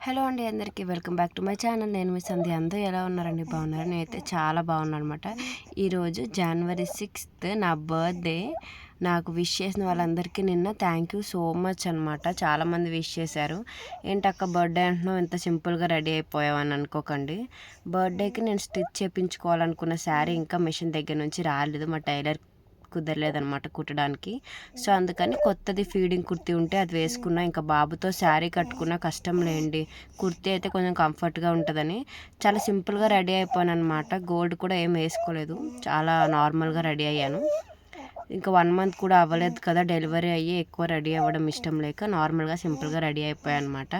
Hello అండి అందరికీ welcome back to my channel. నేను మీ సంధ్య. అందరూ ఎలా ఉన్నారండి? బాగున్నారు? నేనైతే చాలా బాగున్నాను అనమాట ఈరోజు జనవరి సిక్స్త్ నా బర్త్డే నాకు విష్ చేసిన వాళ్ళందరికీ నిన్న థ్యాంక్ యూ సో మచ్ అనమాట చాలామంది విష్ చేశారు. ఏంటక్క బర్త్డే అంటున్నావు? ఇంత సింపుల్గా రెడీ అయిపోయావని అనుకోకండి. బర్త్డేకి నేను స్టిచ్ చేయించుకోవాలనుకున్న శారీ ఇంకా మిషన్ దగ్గర నుంచి రాలేదు. మా టైలర్ కుదరలేదనమాట కుట్టడానికి. సో అందుకని కొత్తది ఫీడింగ్ కుర్తి ఉంటే అది వేసుకున్నా. ఇంకా బాబుతో శారీ కట్టుకున్న కష్టం లేండి. కుర్తి అయితే కొంచెం కంఫర్ట్గా ఉంటుందని. చాలా సింపుల్గా రెడీ అయిపోయాను అనమాట గోల్డ్ కూడా ఏం వేసుకోలేదు. చాలా నార్మల్గా రెడీ అయ్యాను. ఇంకా వన్ మంత్ కూడా అవ్వలేదు కదా. డెలివరీ అయ్యి ఎక్కువ రెడీ అవ్వడం ఇష్టం లేక నార్మల్గా సింపుల్గా రెడీ అయిపోయాయి అనమాట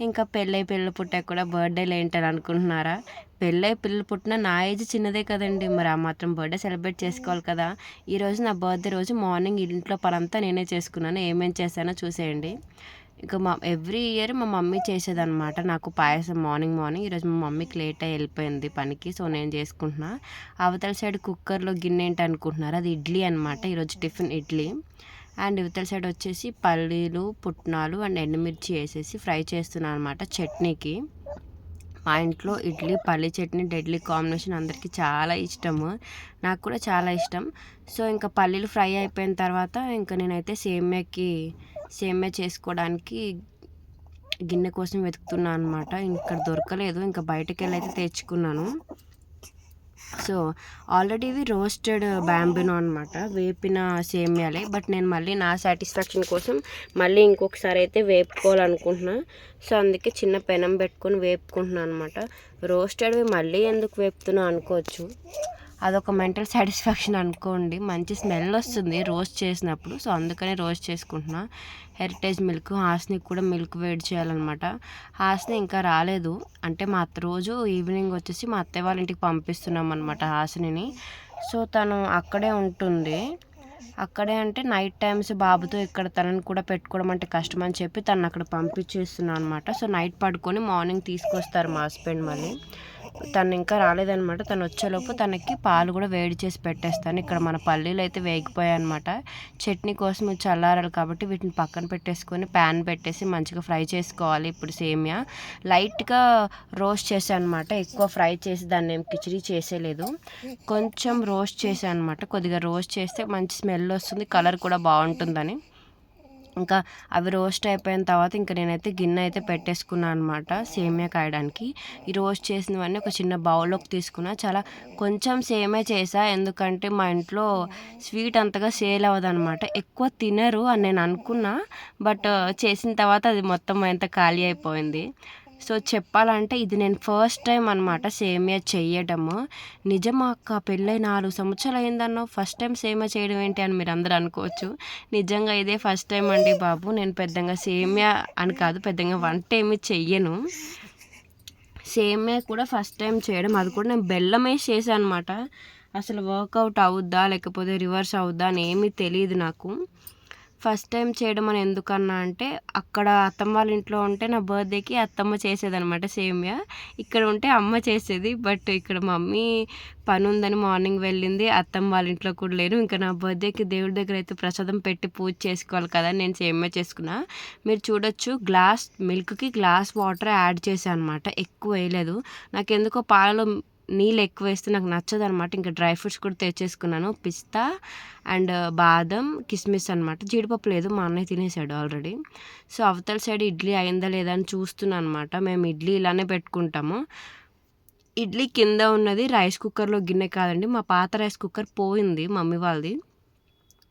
ఇంకా పెళ్ళై పిల్లలు పుట్టాక కూడా బర్త్డేలు ఏంటని అనుకుంటున్నారా? పెళ్ళై పిల్లలు పుట్టిన నా ఏజ్ చిన్నదే కదండి. మరి ఆ మాత్రం బర్త్డే సెలబ్రేట్ చేసుకోవాలి కదా. ఈరోజు నా బర్త్డే రోజు మార్నింగ్ ఇంట్లో పనంతా నేనే చేసుకున్నాను. ఏమేం చేశానో చూసేయండి. ఇంకా మా ఎవ్రీ ఇయర్ మా మమ్మీ చేసేదనమాట నాకు పాయసం మార్నింగ్ మార్నింగ్ ఈరోజు మా మమ్మీకి లేట్ అయ్యి వెళ్ళిపోయింది పనికి సో నేను చేసుకుంటున్నా. అవతల సైడ్ కుక్కర్లో గిన్నె ఏంటి అనుకుంటున్నారు అది ఇడ్లీ అనమాట ఈరోజు టిఫిన్ ఇడ్లీ. అండ్ ఇవతల సైడ్ వచ్చేసి పల్లీలు పుట్నాలు అండ్ ఎండుమిర్చి వేసేసి ఫ్రై చేస్తున్నాను అనమాట చట్నీకి. మా ఇంట్లో ఇడ్లీ పల్లి చట్నీ డెడ్లీ కాంబినేషన్ అందరికీ చాలా ఇష్టము. నాకు కూడా చాలా ఇష్టం. సో ఇంకా పల్లీలు ఫ్రై అయిపోయిన తర్వాత ఇంకా నేనైతే సేమ్యాకి సేమ్యా చేసుకోవడానికి గిన్నె కోసం వెతుకుతున్నాను అనమాట ఇక్కడ దొరకలేదు. ఇంకా బయటకు వెళ్ళి అయితే తెచ్చుకున్నాను. సో ఆల్రెడీ ఇవి రోస్టెడ్ బ్యాంబినో అనమాట వేపిన సేమియాలే. బట్ నేను మళ్ళీ నా సాటిస్ఫాక్షన్ కోసం మళ్ళీ ఇంకొకసారి అయితే వేపుకోవాలనుకుంటున్నా. సో అందుకే చిన్న పెనం పెట్టుకొని వేపుకుంటున్నాను అనమాట రోస్టెడ్వి మళ్ళీ ఎందుకు వేపుతున్నా అనుకోవచ్చు. అదొక మెంటల్ సాటిస్ఫాక్షన్ అనుకోండి. మంచి స్మెల్ వస్తుంది రోస్ట్ చేసినప్పుడు. సో అందుకనే రోస్ట్ చేసుకుంటున్నా. హెరిటేజ్ మిల్క్ హాస్ని కూడా మిల్క్ వేడి చేయాలన్నమాట. హాస్ని ఇంకా రాలేదు. అంటే మా అత్త రోజు ఈవినింగ్ వచ్చేసి మా అత్తయ్య వాళ్ళ ఇంటికి పంపిస్తున్నాం అనమాట హాస్ని సో తను అక్కడే ఉంటుంది. అక్కడే అంటే నైట్ టైమ్స్ బాబుతో ఇక్కడ తనని కూడా పెట్టుకోవడం అంటే కష్టం అని చెప్పి తను అక్కడ పంపించేస్తున్నాను అనమాట సో నైట్ పడుకొని మార్నింగ్ తీసుకొస్తారు మా హస్బెండ్ మళ్ళీ. తను ఇంకా రాలేదనమాట తను వచ్చేలోపు తనకి పాలు కూడా వేడి చేసి పెట్టేస్తాను. ఇక్కడ మన పల్లీలు అయితే వేగిపోయాయి అనమాట చట్నీ కోసం చల్లారాలి కాబట్టి వీటిని పక్కన పెట్టేసుకొని ప్యాన్ పెట్టేసి మంచిగా ఫ్రై చేసుకోవాలి ఇప్పుడు సేమియా. లైట్గా రోస్ట్ చేశాను అనమాట ఎక్కువ ఫ్రై చేసి దాన్ని ఏం కిచిడి చేసేలేదు. కొంచెం రోస్ట్ చేశాను అనమాట కొద్దిగా రోస్ట్ చేస్తే మంచి స్మెల్ వస్తుంది కలర్ కూడా బాగుంటుందని. ఇంకా అవి రోస్ట్ అయిపోయిన తర్వాత ఇంకా నేనైతే గిన్నె అయితే పెట్టేసుకున్నాను అనమాట సేమియా కాయడానికి. ఈ రోస్ట్ చేసినవన్నీ ఒక చిన్న బౌల్లోకి తీసుకున్నా. చాలా కొంచెం సేమే చేసా ఎందుకంటే మా ఇంట్లో స్వీట్ అంతగా సేల్ అవ్వదనమాట ఎక్కువ తినరు అని నేను అనుకున్నా బట్ చేసిన తర్వాత అది మొత్తం అంత ఖాళీ అయిపోయింది. సో చెప్పాలంటే ఇది నేను ఫస్ట్ టైం అనమాట సేమియా చేయడము. నిజమా అక్క పెళ్ళై నాలుగు సంవత్సరాలు అయిందన్నో ఫస్ట్ టైం సేమియా చేయడం ఏంటి అని మీరు అందరూ అనుకోవచ్చు. నిజంగా ఇదే ఫస్ట్ టైం అండి బాబు. నేను పెద్దగా సేమియా అని కాదు పెద్దగా వంట ఏమి చెయ్యను. సేమియా కూడా ఫస్ట్ టైం చేయడం. అది కూడా నేను బెల్లం వేసి చేశాను అనమాట అసలు వర్కౌట్ అవుద్దా లేకపోతే రివర్స్ అవుద్దా అని ఏమీ తెలియదు నాకు. ఫస్ట్ టైం చేయడం అని ఎందుకన్నా అంటే అక్కడ అత్తమ్మ వాళ్ళ ఇంట్లో ఉంటే నా బర్త్డేకి అత్తమ్మ చేసేదనమాట సేమియా. ఇక్కడ ఉంటే అమ్మ చేసేది బట్ ఇక్కడ మమ్మీ పని ఉందని మార్నింగ్ వెళ్ళింది అత్తమ్మ వాళ్ళ ఇంట్లో కూడా లేరు. ఇంకా నా బర్త్డేకి దేవుడి దగ్గర అయితే ప్రసాదం పెట్టి పూజ చేసుకోవాలి కదా నేను సేమియా చేసుకున్నా. మీరు చూడొచ్చు గ్లాస్ మిల్క్కి గ్లాస్ వాటర్ యాడ్ చేశాను అనమాట ఎక్కువ వేయలేదు. నాకు ఎందుకో పాలలో నీళ్ళు ఎక్కువ వేస్తే నాకు నచ్చదు అనమాట ఇంకా డ్రై ఫ్రూట్స్ కూడా తెచ్చేసుకున్నాను. పిస్తా అండ్ బాదం కిస్మిస్ అనమాట జీడిపప్పు లేదు మా అన్నయ్య తినేసాడు ఆల్రెడీ. సో అవతల సైడ్ ఇడ్లీ అయిందా లేదా అని చూస్తున్నాను అనమాట మేము ఇడ్లీ ఇలానే పెట్టుకుంటాము. ఇడ్లీ కింద ఉన్నది రైస్ కుక్కర్లో గిన్నె కాదండి. మా పాత రైస్ కుక్కర్ పోయింది మమ్మీ వాళ్ళది.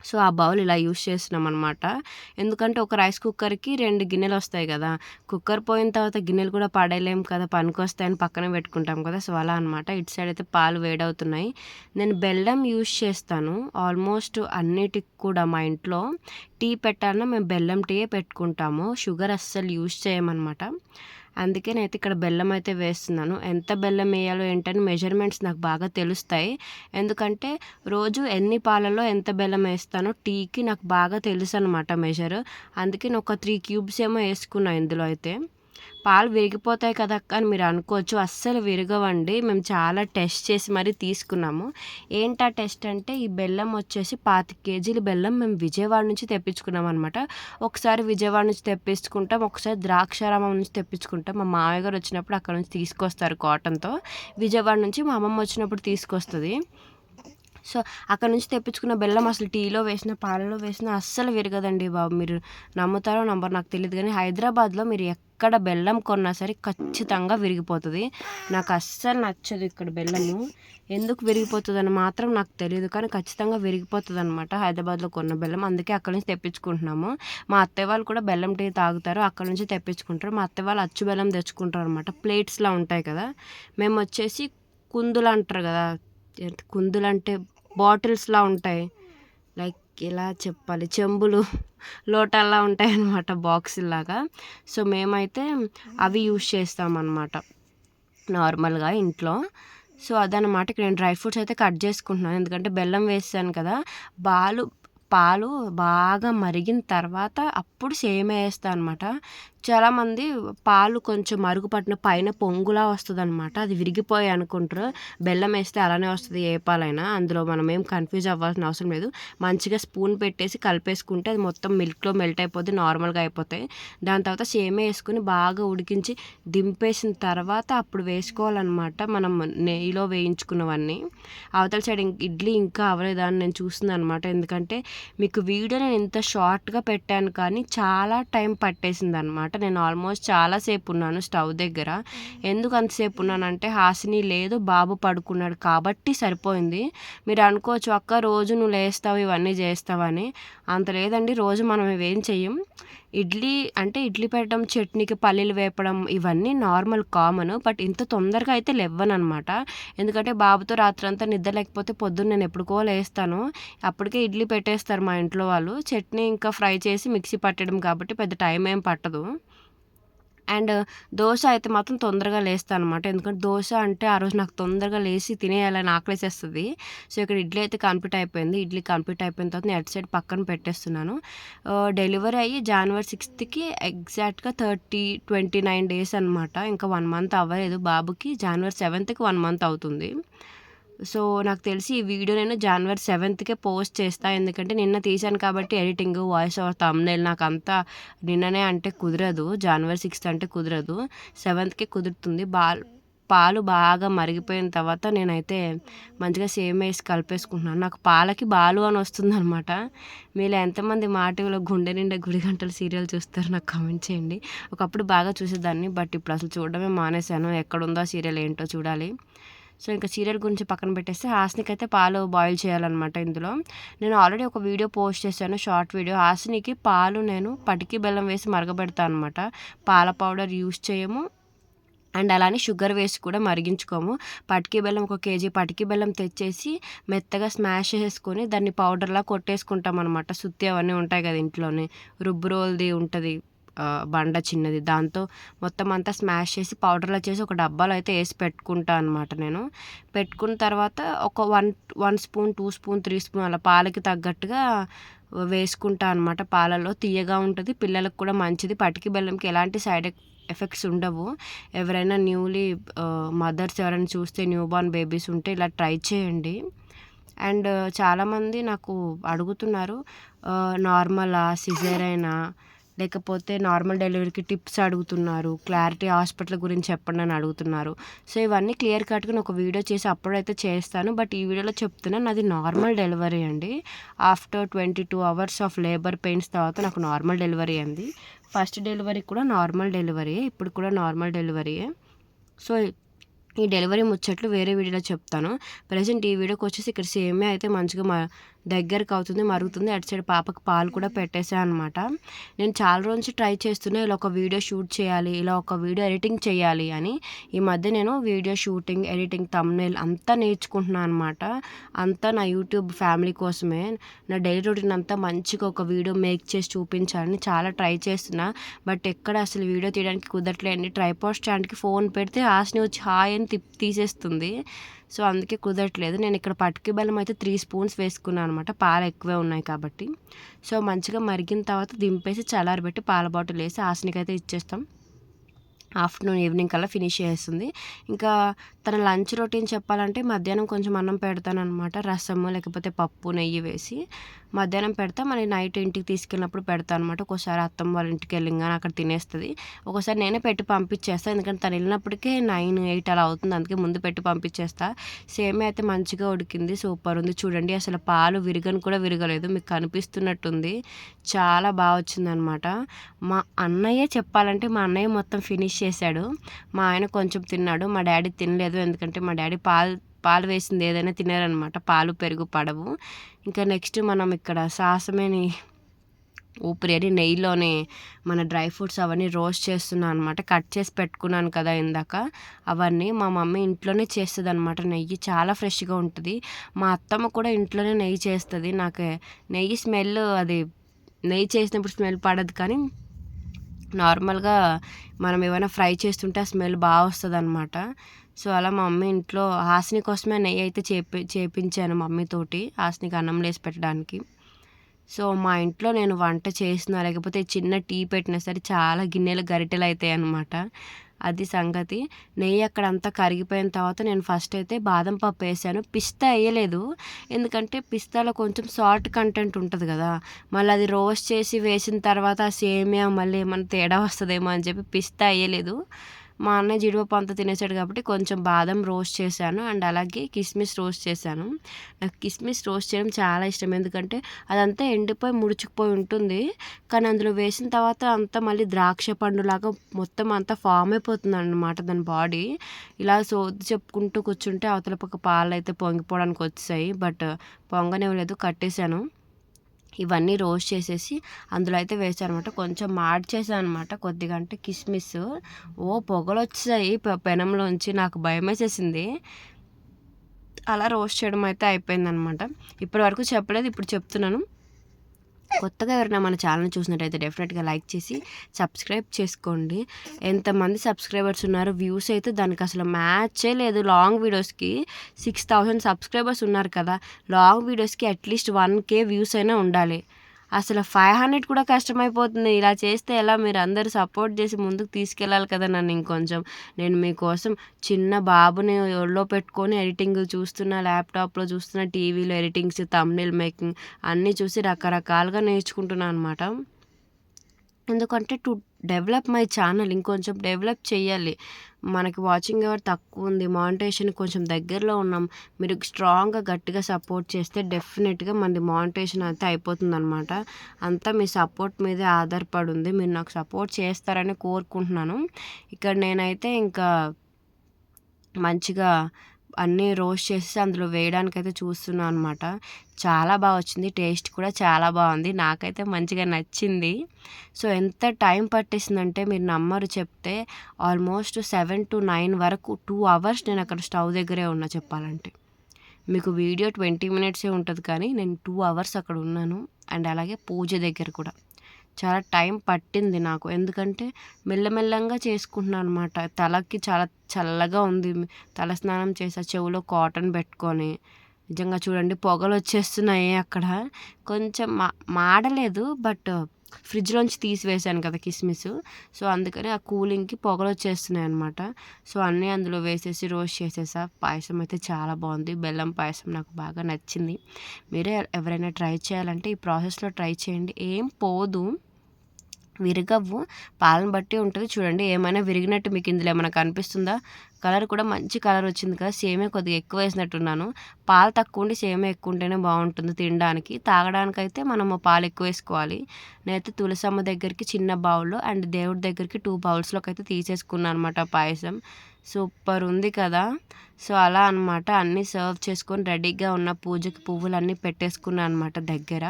సో ఆ బౌల్ ఇలా యూస్ చేస్తున్నాం అనమాట ఎందుకంటే ఒక రైస్ కుక్కర్కి రెండు గిన్నెలు వస్తాయి కదా. కుక్కర్ పోయిన తర్వాత గిన్నెలు కూడా పడేయలేం కదా పనికి వస్తాయని పక్కన పెట్టుకుంటాం కదా. సో అలా అనమాట ఇటు సైడ్ అయితే పాలు వేడవుతున్నాయి. నేను బెల్లం యూస్ చేస్తాను. ఆల్మోస్ట్ అన్నిటికి కూడా మా ఇంట్లో టీ పెట్టాలన్నా మేము బెల్లం టీయే పెట్టుకుంటాము. షుగర్ అస్సలు యూస్ చేయమన్నమాట. అందుకే నేను ఇక్కడ బెల్లం అయితే వేస్తున్నాను. ఎంత బెల్లం వేయాలో ఏంటని మెజర్మెంట్స్ నాకు బాగా తెలుస్తాయి. ఎందుకంటే రోజు ఎన్ని పాలలో ఎంత బెల్లం వేస్తానో టీకి నాకు బాగా తెలుసు అనమాట మెజర్. అందుకే నేను ఒక త్రీ క్యూబ్స్ ఏమో వేసుకున్నాను ఇందులో అయితే. పాలు విరిగిపోతాయి కదా అని మీరు అనుకోవచ్చు. అస్సలు విరగవండి. మేము చాలా టెస్ట్ చేసి మరీ తీసుకున్నాము. ఏంటా టెస్ట్ అంటే ఈ బెల్లం వచ్చేసి పాతి కేజీల బెల్లం మేము విజయవాడ నుంచి తెప్పించుకున్నాం అనమాట ఒకసారి విజయవాడ నుంచి తెప్పించుకుంటాం. ఒకసారి ద్రాక్షారామం నుంచి తెప్పించుకుంటాం. మా మామయ్య గారు వచ్చినప్పుడు అక్కడ నుంచి తీసుకొస్తారు కాటన్తో. విజయవాడ నుంచి మా అమ్మమ్మ వచ్చినప్పుడు తీసుకొస్తుంది. సో అక్కడ నుంచి తెప్పించుకున్న బెల్లం అసలు టీలో వేసిన పాలలో వేసిన అస్సలు విరగదండి బాబు. మీరు నమ్ముతారో నంబర్ నాకు తెలియదు కానీ హైదరాబాద్లో మీరు ఎక్కడ బెల్లం కొన్నా సరే ఖచ్చితంగా విరిగిపోతుంది. నాకు అస్సలు నచ్చదు ఇక్కడ బెల్లము. ఎందుకు విరిగిపోతుందని మాత్రం నాకు తెలియదు కానీ ఖచ్చితంగా విరిగిపోతుంది అనమాట హైదరాబాద్లో కొన్న బెల్లం. అందుకే అక్కడ నుంచి తెప్పించుకుంటున్నాము. మా అత్తయ్య వాళ్ళు కూడా బెల్లం టీ తాగుతారు. అక్కడ నుంచి తెప్పించుకుంటారు. మా అత్తయ్య వాళ్ళు అచ్చు బెల్లం తెచ్చుకుంటారు అనమాట ప్లేట్స్లో ఉంటాయి కదా. మేము వచ్చేసి కుందులు అంటారు కదా. కుందులు అంటే బాటిల్స్లా ఉంటాయి. లైక్ ఎలా చెప్పాలి? చెంబులు లోటల్లా ఉంటాయన్నమాట బాక్సుల్లాగా బాక్స్ లాగా. సో మేమైతే అవి యూజ్ చేస్తామన్నమాట నార్మల్గా ఇంట్లో. సో అదనమాట ఇక్కడ నేను డ్రై ఫ్రూట్స్ అయితే కట్ చేసుకుంటున్నాను. ఎందుకంటే బెల్లం వేసాను కదా బాలు పాలు బాగా మరిగిన తర్వాత అప్పుడు సేమ్ వేస్తాను అనమాట చాలామంది పాలు కొంచెం మరుగుపట్టిన పైన పొంగులా వస్తుంది అనమాట అది విరిగిపోయి అనుకుంటారు. బెల్లం వేస్తే అలానే వస్తుంది ఏ పాలైనా. అందులో మనం ఏం కన్ఫ్యూజ్ అవ్వాల్సిన అవసరం లేదు. మంచిగా స్పూన్ పెట్టేసి కలిపేసుకుంటే అది మొత్తం మిల్క్లో మెల్ట్ అయిపోతే నార్మల్గా అయిపోతాయి. దాని తర్వాత సేమే వేసుకుని బాగా ఉడికించి దింపేసిన తర్వాత అప్పుడు వేసుకోవాలన్నమాట. మనం నెయ్యిలో వేయించుకున్నవన్నీ. అవతల సైడ్ ఇడ్లీ ఇంకా అవ్వలేదని నేను చూస్తున్నాను అనమాట ఎందుకంటే మీకు వీడియో నేను ఇంత షార్ట్గా పెట్టాను కానీ చాలా టైం పట్టేసింది అనమాట నేను ఆల్మోస్ట్ చాలాసేపు ఉన్నాను స్టవ్ దగ్గర. ఎందుకు అంతసేపు ఉన్నానంటే హాసిని లేదు బాబు పడుకున్నాడు కాబట్టి సరిపోయింది. మీరు అనుకోవచ్చు అక్క రోజు నువ్వు లేస్తావు ఇవన్నీ చేస్తావని. అంత లేదండి రోజు మనం ఇవేం చెయ్యం. ఇడ్లీ అంటే ఇడ్లీ పెట్టడం చట్నీకి పల్లీలు వేపడం ఇవన్నీ నార్మల్ కామన్. బట్ ఇంత తొందరగా అయితే లేవ్వనమాట అనమాట ఎందుకంటే బాబుతో రాత్రంతా నిద్ర లేకపోతే పొద్దున్న నేను ఎప్పుడుకో లేస్తాను. అప్పటికే ఇడ్లీ పెట్టేస్తారు మా ఇంట్లో వాళ్ళు. చట్నీ ఇంకా ఫ్రై చేసి మిక్సీ పట్టడం కాబట్టి పెద్ద టైం ఏం పట్టదు. అండ్ దోశ అయితే మాత్రం తొందరగా లేస్తాను అనమాట ఎందుకంటే దోశ అంటే ఆ రోజు నాకు తొందరగా లేచి తినేయాలని ఆకలేసేస్తుంది. సో ఇక్కడ ఇడ్లీ అయితే కంప్లీట్ అయిపోయింది. ఇడ్లీ కంప్లీట్ అయిపోయిన తర్వాత నేను అటు సైడ్ పక్కన పెట్టేస్తున్నాను. డెలివరీ అయ్యి జనవరి సిక్స్త్కి ఎగ్జాక్ట్గా థర్టీ ట్వంటీ నైన్ డేస్ అనమాట ఇంకా వన్ మంత్ అవ్వలేదు బాబుకి. జనవరి సెవెంత్కి వన్ మంత్ అవుతుంది. సో నాకు తెలిసి ఈ వీడియో నేను జనవరి సెవెంత్కే పోస్ట్ చేస్తాను ఎందుకంటే నిన్న తీశాను కాబట్టి ఎడిటింగ్ వాయిస్ ఓవర్ తమ్నేల్ నాకు అంతా నిన్ననే అంటే కుదరదు. జనవరి సిక్స్త్ అంటే కుదరదు. సెవెంత్కే కుదురుతుంది. బా పాలు బాగా మరిగిపోయిన తర్వాత నేనైతే మంచిగా సేమ్ వేసి కలిపేసుకుంటున్నాను. నాకు పాలకి బాలు అని వస్తుంది అనమాట మీరు ఎంతమంది మాటలో గుండె నిండా గుడి గంటలు సీరియల్ చూస్తారు నాకు కామెంట్ చేయండి. ఒకప్పుడు బాగా చూసేదాన్ని బట్ ఇప్పుడు అసలు చూడడమే మానేశాను. ఎక్కడుందో సీరియల్ ఏంటో చూడాలి. సో ఇంకా సీరియల్ గురించి పక్కన పెట్టేస్తే హాస్నికి అయితే పాలు బాయిల్ చేయాలన్నమాట ఇందులో. నేను ఆల్రెడీ ఒక వీడియో పోస్ట్ చేశాను షార్ట్ వీడియో హాస్నికి పాలు నేను పటికి బెల్లం వేసి మరగబెడతాను అనమాట పాల పౌడర్ యూస్ చేయము. అండ్ అలానే షుగర్ వేసి కూడా మరిగించుకోము. పటికి బెల్లం ఒక కేజీ పటికి బెల్లం తెచ్చేసి మెత్తగా స్మాష్ చేసుకొని దాన్ని పౌడర్లా కొట్టేసుకుంటాం అనమాట సుత్తి అవన్నీ ఉంటాయి కదా ఇంట్లోనే. రుబ్బు రోల్ది ఉంటుంది. బండ చిన్నది. దాంతో మొత్తం అంతా స్మాష్ చేసి పౌడర్లో చేసి ఒక డబ్బాలో అయితే వేసి పెట్టుకుంటా అనమాట నేను. పెట్టుకున్న తర్వాత ఒక one one spoon two spoon three spoon అలా పాలకి తగ్గట్టుగా వేసుకుంటా అనమాట పాలలో తీయగా ఉంటుంది. పిల్లలకు కూడా మంచిది. పటికి బెల్లంకి ఎలాంటి సైడ్ ఎఫెక్ట్స్ ఉండవు. ఎవరైనా న్యూలీ మదర్స్ ఎవరైనా చూస్తే న్యూ బార్న్ బేబీస్ ఉంటే ఇలా ట్రై చేయండి. అండ్ చాలామంది నాకు అడుగుతున్నారు నార్మలా సిజేరైనా లేకపోతే నార్మల్ డెలివరీకి టిప్స్ అడుగుతున్నారు క్లారిటీ హాస్పిటల్ గురించి చెప్పండి అని అడుగుతున్నారు. సో ఇవన్నీ క్లియర్ కట్గా ఒక వీడియో చేసి అప్పుడైతే చేస్తాను. బట్ ఈ వీడియోలో చెప్తున్నాను నాది నార్మల్ డెలివరీ అండి. After twenty two hours of labour pains తర్వాత నాకు నార్మల్ డెలివరీ అయింది. ఫస్ట్ డెలివరీ కూడా నార్మల్ డెలివరీ ఇప్పుడు కూడా నార్మల్ డెలివరీయే సో ఈ డెలివరీ ముచ్చట్లు వేరే వీడియోలో చెప్తాను. ప్రజెంట్ ఈ వీడియోకి వచ్చేసి ఇక్కడ సేమే అయితే మంచిగా మా దగ్గరకు అవుతుంది మరుగుతుంది. అటు సైడ్ పాపకు పాలు కూడా పెట్టేసాను అనమాట నేను చాలా రోజు ట్రై చేస్తున్నా ఇలా ఒక వీడియో షూట్ చేయాలి ఇలా ఒక వీడియో ఎడిటింగ్ చేయాలి అని. ఈ మధ్య నేను వీడియో షూటింగ్ ఎడిటింగ్ తమ్నేల్ అంతా నేర్చుకుంటున్నాను అనమాట అంతా నా యూట్యూబ్ ఫ్యామిలీ కోసమే. నా డైలీ రొటీన్ అంతా మంచిగా ఒక వీడియో మేక్ చేసి చూపించాలని చాలా ట్రై చేస్తున్నా. బట్ ఎక్కడ అసలు వీడియో తీయడానికి కుదరట్లేండి ట్రైపాడ్ స్టాండ్కి ఫోన్ పెడితే ఆశని వచ్చి హాయ్ అని తీసేస్తుంది. సో అందుకే కుదరట్లేదు. నేను ఇక్కడ పటికి బెల్లం అయితే త్రీ స్పూన్స్ వేసుకున్నాను అనమాట పాలు ఎక్కువే ఉన్నాయి కాబట్టి. సో మంచిగా మరిగిన తర్వాత దింపేసి చల్లారబెట్టి పాల బాటిల్ వేసి ఆసనికైతే ఇచ్చేస్తాం. ఆఫ్టర్నూన్ ఈవినింగ్ కల్లా ఫినిష్ చేస్తుంది. ఇంకా తన లంచ్ రొటీన్ చెప్పాలంటే మధ్యాహ్నం కొంచెం అన్నం పెడతాను అనమాట రసము లేకపోతే పప్పు నెయ్యి వేసి మధ్యాహ్నం పెడతా. మళ్ళీ నైట్ ఇంటికి తీసుకెళ్ళినప్పుడు పెడతా అనమాట ఒకసారి అత్తమ్మ వాళ్ళ ఇంటికి వెళ్ళింగానే అక్కడ తినేస్తుంది. ఒకసారి నేనే పెట్టి పంపించేస్తాను ఎందుకంటే తను వెళ్ళినప్పటికే నైన్ ఎయిట్ అలా అవుతుంది. అందుకే ముందు పెట్టి పంపించేస్తా. సేమే అయితే మంచిగా ఉడికింది. సూపర్ ఉంది. చూడండి అసలు పాలు విరగని కూడా విరగలేదు. మీకు కనిపిస్తున్నట్టుంది. చాలా బాగా వచ్చిందనమాట మా అన్నయ్య చెప్పాలంటే మా అన్నయ్య మొత్తం ఫినిష్ చేశాడు. మా ఆయన కొంచెం తిన్నాడు. మా డాడీ తినలేదు. ఎందుకంటే మా డాడీ పాలు పాలు వేసింది ఏదైనా తినారనమాట. పాలు పెరుగు పడవు. ఇంకా నెక్స్ట్ మనం ఇక్కడ సాసమేని ఊపిరి నెయ్యిలోనే మన డ్రై ఫ్రూట్స్ అవన్నీ రోస్ట్ చేస్తున్నాను అనమాట కట్ చేసి పెట్టుకున్నాను కదా ఇందాక. అవన్నీ మా మమ్మీ ఇంట్లోనే చేస్తుంది అనమాట నెయ్యి చాలా ఫ్రెష్గా ఉంటుంది. మా అత్తమ్మ కూడా ఇంట్లోనే నెయ్యి చేస్తుంది. నాకు నెయ్యి స్మెల్ అది నెయ్యి చేసినప్పుడు స్మెల్ పడదు కానీ నార్మల్గా మనం ఏమైనా ఫ్రై చేస్తుంటే ఆ స్మెల్ బాగా వస్తుంది అనమాట సో అలా మా మమ్మీ ఇంట్లో హాసిని కోసమే నెయ్యి అయితే చేపి చేపించాను మమ్మీతోటి హాసినికి అన్నం లేసి పెట్టడానికి. సో మా ఇంట్లో నేను వంట చేసిన లేకపోతే చిన్న టీ పెట్టినా సరే చాలా గిన్నెలు గరిటెలు అవుతాయి అనమాట అది సంగతి. నెయ్యి అక్కడ అంతా కరిగిపోయిన తర్వాత నేను ఫస్ట్ అయితే బాదం పప్పు వేసాను. పిస్తా వేయలేదు. ఎందుకంటే పిస్తాలో కొంచెం సాల్ట్ కంటెంట్ ఉంటుంది కదా. మళ్ళీ అది రోస్ట్ చేసి వేసిన తర్వాత ఆ సేమియా మళ్ళీ ఏమైనా తేడా వస్తుందేమో అని చెప్పి పిస్తా వేయలేదు. మా అన్నయ్య జీడిపప్పు అంతా తినేసాడు కాబట్టి కొంచెం బాదం రోస్ట్ చేశాను అండ్ అలాగే కిస్మిస్ రోస్ట్ చేశాను. నాకు కిస్మిస్ రోస్ట్ చేయడం చాలా ఇష్టం. ఎందుకంటే అదంతా ఎండిపోయి ముడుచుకుపోయి ఉంటుంది. కానీ అందులో వేసిన తర్వాత అంతా మళ్ళీ ద్రాక్ష పండులాగా మొత్తం అంతా ఫామ్ అయిపోతుంది అనమాట దాని బాడీ. ఇలా సోది చెప్పుకుంటూ కూర్చుంటే అవతల పక్క పాలు అయితే పొంగిపోవడానికి వచ్చాయి. బట్ పొంగనివ్వలేదు కట్టేశాను. ఇవన్నీ రోస్ట్ చేసేసి అందులో అయితే వేసానమాట కొంచెం మార్చేసాను అనమాట కొద్దిగా అంటే కిస్మిస్. ఓ పొగలు వచ్చాయి పెనంలోంచి. నాకు భయం వేసేసింది అలా రోస్ట్ చేయడం అయితే అయిపోయిందనమాట ఇప్పటి వరకు చెప్పలేదు ఇప్పుడు చెప్తున్నాను. కొత్తగా ఎవరైనా మన ఛానల్ చూసినట్టయితే డెఫినెట్గా లైక్ చేసి సబ్స్క్రైబ్ చేసుకోండి. ఎంతమంది సబ్స్క్రైబర్స్ ఉన్నారు వ్యూస్ అయితే దానికి అసలు మ్యాచే లేదు. లాంగ్ వీడియోస్కి సిక్స్ థౌసండ్ సబ్స్క్రైబర్స్ ఉన్నారు కదా. లాంగ్ వీడియోస్కి అట్లీస్ట్ వన్ కే వ్యూస్ అయినా ఉండాలి. అసలు ఫైవ్ హండ్రెడ్ కూడా కష్టమైపోతుంది. ఇలా చేస్తే ఎలా మీరు అందరూ సపోర్ట్ చేసి ముందుకు తీసుకెళ్ళాలి కదా నన్ను ఇంకొంచెం. నేను మీకోసం చిన్న బాబుని ఒళ్ళో పెట్టుకొని ఎడిటింగ్ చూస్తున్న ల్యాప్టాప్లో చూస్తున్న టీవీలో ఎడిటింగ్స్ తమ్నిల్ మేకింగ్ అన్నీ చూసి రకరకాలుగా నేర్చుకుంటున్నాను అనమాట ఎందుకంటే టు డెవలప్ మై ఛానల్ ఇంకొంచెం డెవలప్ చేయాలి మనకి వాచింగ్ అవర్ తక్కువ ఉంది మానిటేషన్ కొంచెం దగ్గరలో ఉన్నాం. మీరు స్ట్రాంగ్గా గట్టిగా సపోర్ట్ చేస్తే డెఫినెట్గా మనది మానిటేషన్ అయితే అయిపోతుంది అనమాట అంతా మీ సపోర్ట్ మీదే ఆధారపడి ఉంది మీరు నాకు సపోర్ట్ చేస్తారని కోరుకుంటున్నాను. ఇక్కడ నేనైతే ఇంకా మంచిగా అన్నీ రోస్ట్ చేసి అందులో వేయడానికైతే చూస్తున్నాను అనమాట చాలా బాగా వచ్చింది. టేస్ట్ కూడా చాలా బాగుంది. నాకైతే మంచిగా నచ్చింది. సో ఎంత టైం పట్టేసిందంటే మీరు నమ్మరు చెప్తే ఆల్మోస్ట్ సెవెన్ టు నైన్ వరకు టూ అవర్స్ నేను అక్కడ స్టవ్ దగ్గరే ఉన్నా చెప్పాలంటే. మీకు వీడియో ట్వంటీ మినిట్సే ఉంటుంది కానీ నేను టూ అవర్స్ అక్కడ ఉన్నాను. అండ్ అలాగే పూజ దగ్గర కూడా. చాలా టైం పట్టింది నాకు. ఎందుకంటే మెల్లమెల్లంగా చేసుకుంటున్నాను అనమాట తలకి చాలా చల్లగా ఉంది. తల స్నానం చేసా చెవులో కాటన్ పెట్టుకొని. నిజంగా చూడండి పొగలు వచ్చేస్తున్నాయి అక్కడ. కొంచెం మా మాడలేదు బట్ ఫ్రిడ్జ్లోంచి తీసివేసాను కదా కిస్మిస్. సో అందుకని ఆ కూలింగ్కి పొగలు వచ్చేస్తున్నాయి అనమాట సో అన్నీ అందులో వేసేసి రోస్ట్ చేసేసా. పాయసం అయితే చాలా బాగుంది. బెల్లం పాయసం నాకు బాగా నచ్చింది. మీరే ఎవరైనా ట్రై చేయాలంటే ఈ ప్రాసెస్లో ట్రై చేయండి. ఏం పోదు. విరగవు పాలను బట్టి ఉంటుంది. చూడండి ఏమైనా విరిగినట్టు మీకు ఇందులో ఏమైనా కనిపిస్తుందా? కలర్ కూడా మంచి కలర్ వచ్చింది కదా. సేమే కొద్దిగా ఎక్కువ వేసినట్టున్నాను. పాలు తక్కువ ఉండి సేమే ఎక్కువ ఉంటేనే బాగుంటుంది తినడానికి. తాగడానికైతే మనము పాలు ఎక్కువ వేసుకోవాలి. నేనైతే తులసమ్మ దగ్గరికి చిన్న బౌల్లో అండ్ దేవుడి దగ్గరికి టూ బౌల్స్లోకి అయితే తీసేసుకున్నాను అనమాట పాయసం. సూపర్ ఉంది కదా. సో అలా అనమాట అన్నీ సర్వ్ చేసుకొని రెడీగా ఉన్న పూజకి పువ్వులు అన్నీ పెట్టేసుకున్నాను అనమాట దగ్గర.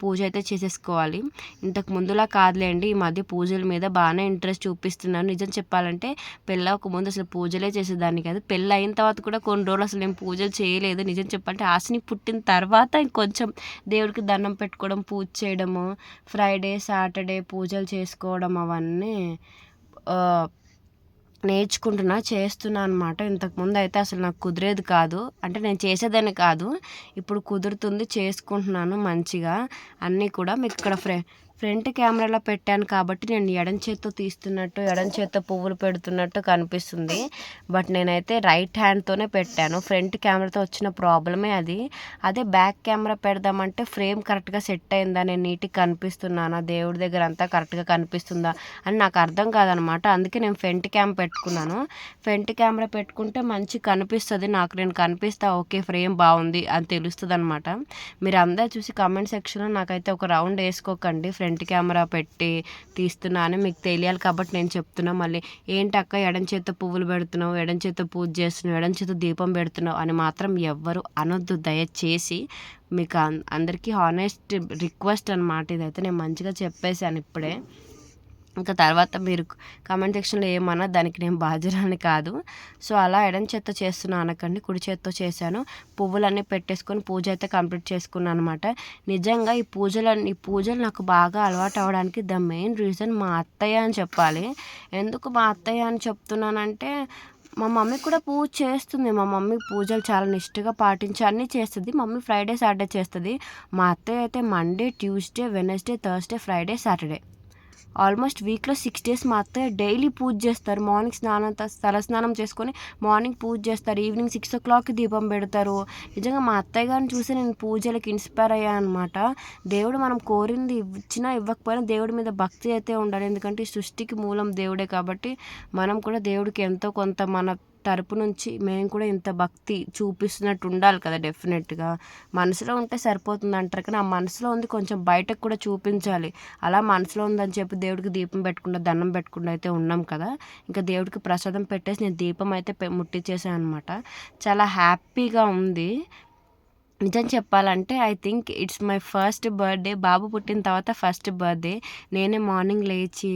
పూజ అయితే చేసేసుకోవాలి. ఇంతకు ముందులా కాదులేండి ఈ మధ్య పూజల మీద బాగానే ఇంట్రెస్ట్ చూపిస్తున్నాను. నిజం చెప్పాలంటే పెళ్ళవక ముందు అసలు పూజలే చేసేదాన్ని కాదు. పెళ్ళి అయిన తర్వాత కూడా కొన్ని రోజులు అసలు నేను పూజలు చేయలేదు. నిజం చెప్పాలంటే ఆశని పుట్టిన తర్వాత ఇంకొంచెం దేవుడికి దండం పెట్టుకోవడం పూజ చేయడము ఫ్రైడే సాటర్డే పూజలు చేసుకోవడం అవన్నీ నేర్చుకుంటున్నా చేస్తున్నా అనమాట ఇంతకుముందు అయితే అసలు నాకు కుదిరేది కాదు. అంటే నేను చేసేదాన్ని కాదు. ఇప్పుడు కుదురుతుంది చేసుకుంటున్నాను మంచిగా. అన్నీ కూడా మీకు ఇక్కడ ఫ్రె ఫ్రంట్ కెమెరాలో పెట్టాను కాబట్టి నేను ఎడం చేత్తో తీస్తున్నట్టు ఎడం చేత్తో పువ్వులు పెడుతున్నట్టు కనిపిస్తుంది. బట్ నేనైతే రైట్ హ్యాండ్తోనే పెట్టాను. ఫ్రంట్ కెమెరాతో వచ్చిన ప్రాబ్లమే అది. అదే బ్యాక్ కెమెరా పెడదామంటే ఫ్రేమ్ కరెక్ట్గా సెట్ అయిందా నేను నీట్గా కనిపిస్తున్నానా? దేవుడి దగ్గర అంతా కరెక్ట్గా కనిపిస్తుందా? అని నాకు అర్థం కాదనమాట. అందుకే నేను ఫ్రంట్ క్యామ్ పెట్టుకున్నాను. ఫ్రంట్ కెమెరా పెట్టుకుంటే మంచి కనిపిస్తుంది. నాకు నేను కనిపిస్తా ఓకే ఫ్రేమ్ బాగుంది అని తెలుస్తుంది అనమాట మీరు అందరూ చూసి కామెంట్ సెక్షన్లో నాకైతే ఒక రౌండ్ వేసుకోకండి. ఫ్రంట్ కెమెరా పెట్టి తీస్తున్నాను మీకు తెలియాలి కాబట్టి నేను చెప్తున్నా. మళ్ళీ ఏంటి అక్క ఎడం చేత పువ్వులు పెడుతున్నావు ఎడం చేత పూజ చేస్తున్నావు ఎడం చేత దీపం పెడుతున్నావు అని మాత్రం ఎవ్వరు అనొద్దు. దయచేసి మీకు అందరికీ హానెస్ట్ రిక్వెస్ట్ అనమాట ఇదైతే నేను మంచిగా చెప్పేశాను ఇప్పుడే. ఇంకా తర్వాత మీరు కామెంట్ సెక్షన్లో ఏమన్నా దానికి నేను బాధ్యతని కాదు. సో అలా ఎడం చేత్తో చేస్తున్నా అనకండి కుడి చేత్తో చేశాను. పువ్వులన్నీ పెట్టేసుకొని పూజ అయితే కంప్లీట్ చేసుకున్నాను అనమాట నిజంగా ఈ పూజలన్నీ ఈ పూజలు నాకు బాగా అలవాటు అవ్వడానికి ద మెయిన్ రీజన్ మా అత్తయ్య అని చెప్పాలి. ఎందుకు మా అత్తయ్య అని చెప్తున్నానంటే మా మమ్మీ కూడా పూజ చేస్తుంది. మా మమ్మీ పూజలు చాలా నిష్ఠగా పాటించి అన్నీ చేస్తుంది. మమ్మీ ఫ్రైడే సాటర్డే చేస్తుంది. మా అత్తయ్య అయితే Monday Tuesday Wednesday Thursday Friday Saturday. Almost వీక్లో సిక్స్ డేస్ మా అత్తయ్య డైలీ పూజ చేస్తారు. మార్నింగ్ స్నానం తల స్నానం చేసుకొని మార్నింగ్ పూజ చేస్తారు. ఈవినింగ్ సిక్స్ ఓ క్లాక్కి దీపం పెడతారు. నిజంగా మా అత్తయ్య గారిని చూసి నేను పూజలకి ఇన్స్పైర్ అయ్యాను అనమాట దేవుడు మనం కోరింది ఇచ్చినా ఇవ్వకపోయినా దేవుడి మీద భక్తి అయితే ఉండాలి ఎందుకంటే సృష్టికి మూలం దేవుడే కాబట్టి మనం కూడా దేవుడికి ఎంతో కొంత మన తరపు నుంచి మేము కూడా ఇంత భక్తి చూపిస్తున్నట్టు ఉండాలి కదా డెఫినెట్గా. మనసులో ఉంటే సరిపోతుంది అంటారు కానీ ఆ మనసులో ఉంది కొంచెం బయటకు కూడా చూపించాలి. అలా మనసులో ఉందని చెప్పి దేవుడికి దీపం పెట్టకుండా దండం పెట్టకుండా అయితే ఉన్నాం కదా. ఇంకా దేవుడికి ప్రసాదం పెట్టేసి నేను దీపం అయితే ముట్టించేసాను అనమాట చాలా హ్యాపీగా ఉంది. నిజం చెప్పాలంటే I think it's my first birthday. బాబు పుట్టిన తర్వాత ఫస్ట్ బర్త్డే. నేనే మార్నింగ్ లేచి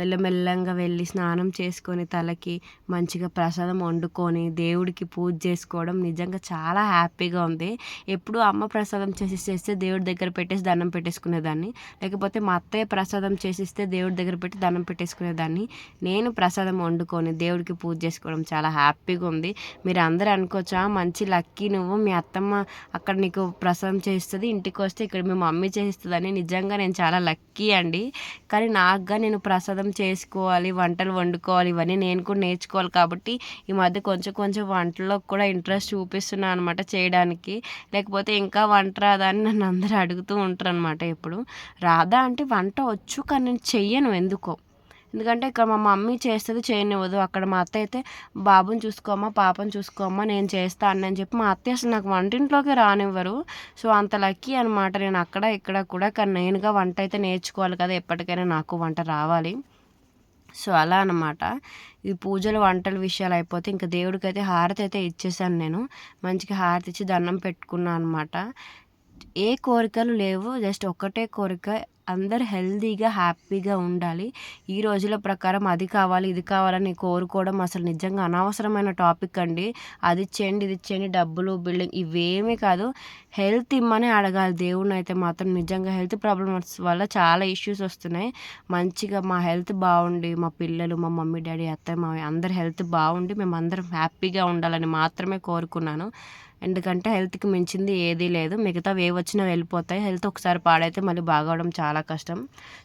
మెల్లమెల్లంగా వెళ్ళి స్నానం చేసుకొని తలకి మంచిగా ప్రసాదం వండుకొని దేవుడికి పూజ చేసుకోవడం నిజంగా చాలా హ్యాపీగా ఉంది. ఎప్పుడు అమ్మ ప్రసాదం చేసేస్తే దేవుడి దగ్గర పెట్టేసి దండం పెట్టేసుకునేదాన్ని. లేకపోతే మా అత్తయ్య ప్రసాదం చేసిస్తే దేవుడి దగ్గర పెట్టి దండం పెట్టేసుకునేదాన్ని. నేను ప్రసాదం వండుకొని దేవుడికి పూజ చేసుకోవడం చాలా హ్యాపీగా ఉంది. మీరు అందరూ అనుకోవచ్చా మంచి లక్కీ నువ్వు మీ అత్తమ్మ అక్కడ నీకు ప్రసాదం చేస్తుంది ఇంటికి వస్తే ఇక్కడ మీ మమ్మీ చేస్తుందని నిజంగా నేను చాలా లక్కీ అండి. కానీ నాకుగా నేను ప్రసాదం చేసుకోవాలి వంటలు వండుకోవాలి ఇవన్నీ నేను కూడా నేర్చుకోవాలి కాబట్టి ఈ మధ్య కొంచెం కొంచెం వంటల్లో కూడా ఇంట్రెస్ట్ చూపిస్తున్నాను అనమాట చేయడానికి. లేకపోతే ఇంకా వంట రాదా అని నన్ను అందరూ అడుగుతూ ఉంటారు అనమాట ఎప్పుడు. రాదా అంటే వంట వచ్చు కానీ నేను చెయ్యను ఎందుకో. ఎందుకంటే ఇక్కడ మా మమ్మీ చేస్తుంది చేయనివ్వదు. అక్కడ మా అత్త అయితే బాబుని చూసుకోమ్మా పాపను చూసుకోమ్మా నేను చేస్తాను అని చెప్పి మా అత్త అసలు నాకు వంటింట్లోకి రానివ్వరు. సో అంత లక్కీ అనమాట నేను అక్కడ ఇక్కడ కూడా కానీ నేనుగా వంట అయితే నేర్చుకోవాలి కదా. ఎప్పటికైనా నాకు వంట రావాలి. సో అలా అనమాట ఈ పూజలు వంటల విషయాలు అయిపోతే ఇంకా దేవుడికి అయితే హారతి అయితే ఇచ్చేసాను నేను. మంచిగా హారతి ఇచ్చి దండం పెట్టుకున్నాను అనమాట ఏ కోరికలు లేవు. జస్ట్ ఒక్కటే కోరిక అందరు హెల్తీగా హ్యాపీగా ఉండాలి. ఈ రోజుల ప్రకారం అది కావాలి ఇది కావాలని కోరుకోవడం అసలు నిజంగా అనవసరమైన టాపిక్ అండి. అది ఇచ్చేయండి ఇది ఇచ్చేయండి డబ్బులు బిల్డింగ్ ఇవేమీ కాదు. హెల్త్ ఇమ్మని అడగాలి. దేవుడిని అయితే మాత్రం నిజంగా హెల్త్ ప్రాబ్లమ్స్ వల్ల చాలా ఇష్యూస్ వస్తున్నాయి. మంచిగా మా హెల్త్ బాగుండి మా పిల్లలు మా మమ్మీ డాడీ అత్తయ్య మా అందరి హెల్త్ బాగుండి మేము అందరం హ్యాపీగా ఉండాలని మాత్రమే కోరుకున్నాను. ఎందుకంటే హెల్త్కి మించింది ఏదీ లేదు. మిగతా ఏ వచ్చినా వెళ్ళిపోతాయి. హెల్త్ ఒకసారి పాడైతే మళ్ళీ బాగవడం చాలా కష్టం.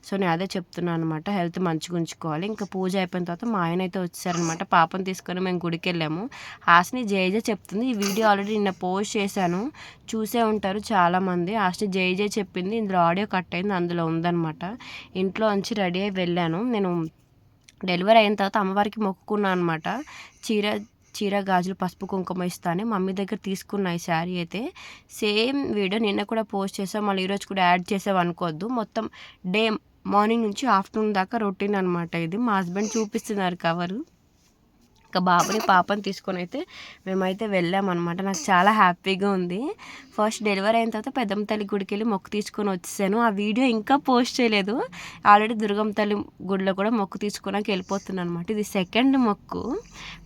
సో నేను అదే చెప్తున్నాను అనమాట హెల్త్ మంచిగా ఉంచుకోవాలి. ఇంకా పూజ అయిపోయిన తర్వాత మా ఆయన అయితే వచ్చారనమాట పాపను తీసుకొని మేము గుడికి వెళ్ళాము హాస్ని జేజే చెప్తుంది. ఈ వీడియో ఆల్రెడీ నిన్న పోస్ట్ చేశాను. చూసే ఉంటారు చాలామంది. హాస్ని జేజే చెప్పింది. ఇందులో ఆడియో కట్ అయింది. అందులో ఉందనమాట ఇంట్లో నుంచి రెడీ అయి వెళ్ళాను. నేను డెలివరీ అయిన తర్వాత అమ్మవారికి మొక్కుకున్నాను అనమాట చీర చీర గాజులు పసుపు కుంకుమ ఇస్తాను. మమ్మీ దగ్గర తీసుకున్న ఈ శారీ అయితే. సేమ్ వీడియో నిన్న కూడా పోస్ట్ చేసాం. మళ్ళీ ఈరోజు కూడా యాడ్ చేసాం అనుకోవద్దు. మొత్తం డే మార్నింగ్ నుంచి ఆఫ్టర్నూన్ దాకా రొటీన్ అనమాట ఇది. మా హస్బెండ్ చూపిస్తున్నారు కవరు. ఇంకా బాబుని పాపని తీసుకొని అయితే మేమైతే వెళ్ళామన్నమాట. నాకు చాలా హ్యాపీగా ఉంది. ఫస్ట్ డెలివరీ అయిన తర్వాత పెద్దమ్మ తల్లి గుడికి వెళ్ళి మొక్కు తీసుకొని వచ్చేసాను. ఆ వీడియో ఇంకా పోస్ట్ చేయలేదు. ఆల్రెడీ దుర్గమ్మ తల్లి గుడిలో కూడా మొక్కు తీసుకున్నాక వెళ్ళిపోతున్నాను అనమాట ఇది సెకండ్ మొక్కు.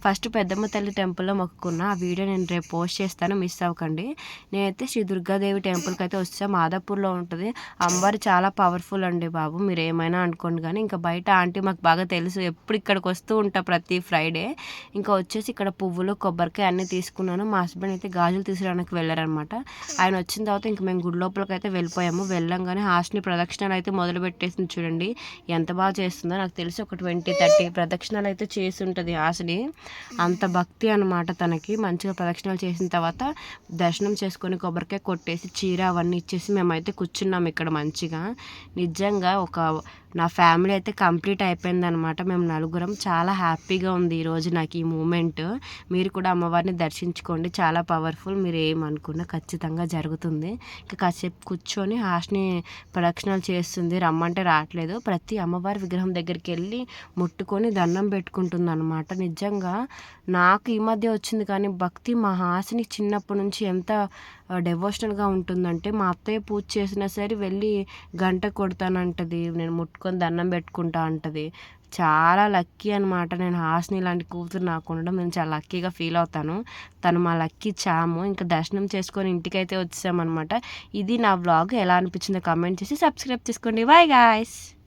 ఫస్ట్ పెద్దమ్మ తల్లి టెంపుల్లో మొక్కుకున్న. ఆ వీడియో నేను రేపు పోస్ట్ చేస్తాను. మిస్ అవ్వకండి. నేనైతే శ్రీ దుర్గాదేవి టెంపుల్కి అయితే వచ్చా మాదాపూర్లో ఉంటుంది. అమ్మవారు చాలా పవర్ఫుల్ అండి బాబు. మీరు ఏమైనా అనుకోండి కానీ ఇంకా బయట ఆంటీ మాకు బాగా తెలుసు. ఎప్పుడు ఇక్కడికి వస్తూ ఉంటా ప్రతి ఫ్రైడే. ఇంకా వచ్చేసి ఇక్కడ పువ్వులు కొబ్బరికాయ అన్నీ తీసుకున్నాను. మా హస్బెండ్ అయితే గాజులు తీసుకురావడానికి వెళ్ళారనమాట ఆయన వచ్చిన తర్వాత ఇంక మేము గుడి లోపలికి అయితే వెళ్ళిపోయాము. వెళ్ళంగానే హాస్ని ప్రదక్షిణాలు అయితే మొదలు పెట్టేసింది చూడండి. ఎంత బాగా చేస్తుందో నాకు తెలిసి ఒక ట్వంటీ థర్టీ ప్రదక్షిణాలు అయితే చేసి ఉంటుంది హాస్ని. అంత భక్తి అనమాట తనకి. మంచిగా ప్రదక్షిణాలు చేసిన తర్వాత దర్శనం చేసుకొని కొబ్బరికాయ కొట్టేసి చీర అవన్నీ ఇచ్చేసి మేమైతే కూర్చున్నాం ఇక్కడ మంచిగా. నిజంగా ఒక నా ఫ్యామిలీ అయితే కంప్లీట్ అయిపోయింది అనమాట మేము నలుగురం చాలా హ్యాపీగా ఉంది ఈరోజు నాకు ఈ మూమెంట్. మీరు కూడా అమ్మవారిని దర్శించుకోండి. చాలా పవర్ఫుల్. మీరు ఏమనుకున్నా ఖచ్చితంగా జరుగుతుంది. ఇంకా కాసేపు కూర్చొని హాస్ని ప్రదక్షిణాలు చేస్తుంది. రమ్మంటే రావట్లేదు. ప్రతి అమ్మవారి విగ్రహం దగ్గరికి వెళ్ళి ముట్టుకొని దండం పెట్టుకుంటుంది అనమాట నిజంగా నాకు ఈ మధ్య వచ్చింది కానీ భక్తి మా హాసిని చిన్నప్పటి నుంచి ఎంత డెవోషనల్గా ఉంటుందంటే మా అత్తయ్య పూజ చేసినా సరే వెళ్ళి గంట కొడతానంటది. నేను ముట్టుకొని దండం పెట్టుకుంటా అంటది. చాలా లక్కీ అనమాట నేను హాస్ని లాంటి కూతురు నాకు ఉండడం. నేను చాలా లక్కీగా ఫీల్ అవుతాను. తను మా లక్కీ చాము. ఇంకా దర్శనం చేసుకొని ఇంటికైతే వచ్చామన్నమాట ఇది నా వ్లాగ్ ఎలా అనిపించిందో కమెంట్ చేసి సబ్స్క్రైబ్ చేసుకోండి. Bye guys